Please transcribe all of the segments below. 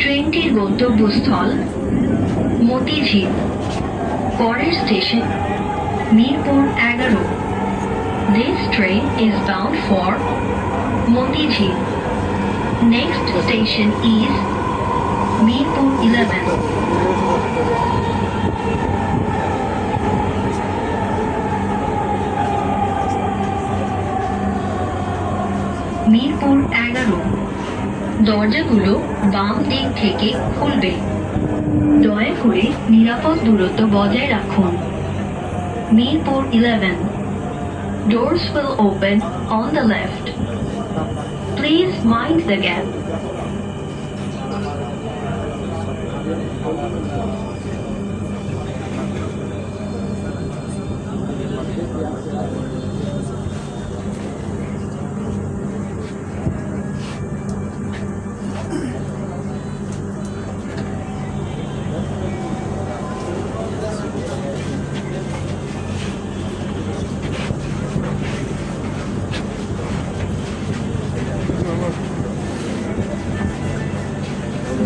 ট্রেনটির গন্তব্যস্থল মতিঝিল। পরের স্টেশন মিরপুর এগারো this train is bound for Motijheel next station is Mirpur eleven Mirpur এগারো দরজাগুলো বাম দিক থেকে খুলবে। দয়া করে নিরাপদ দূরত্ব বজায় রাখুন Mirpur eleven Doors will open on the left. Please mind the gap.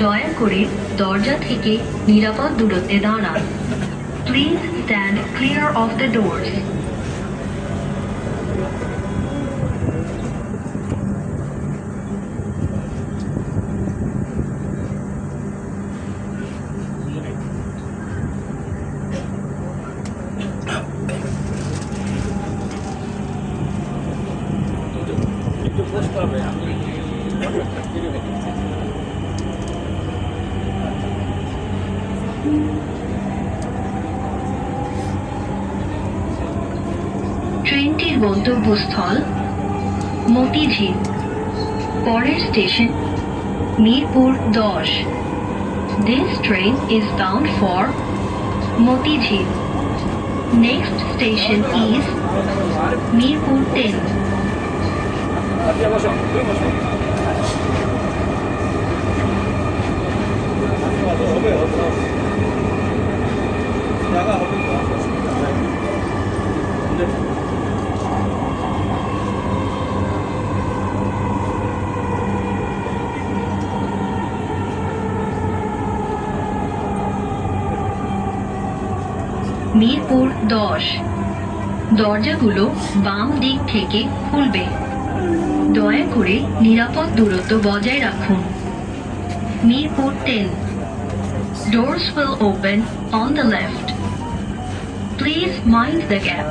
দয়া করে দরজা থেকে নিরাপদ দূরত্বে দাঁড়ান। Please stand clear of the doors একটু গন্তব্যস্থল মতিঝিল, পরের স্টেশন মিরপুর দশ। This train is bound for Motijheel. Next station is Mirpur ten জায়গা হবে। মিরপুর দশ দরজাগুলো বাম দিক থেকে খুলবে দয়া করে নিরাপদ দূরত্ব বজায় রাখুন Mirpur ten Doors will open on the left. Please mind the gap.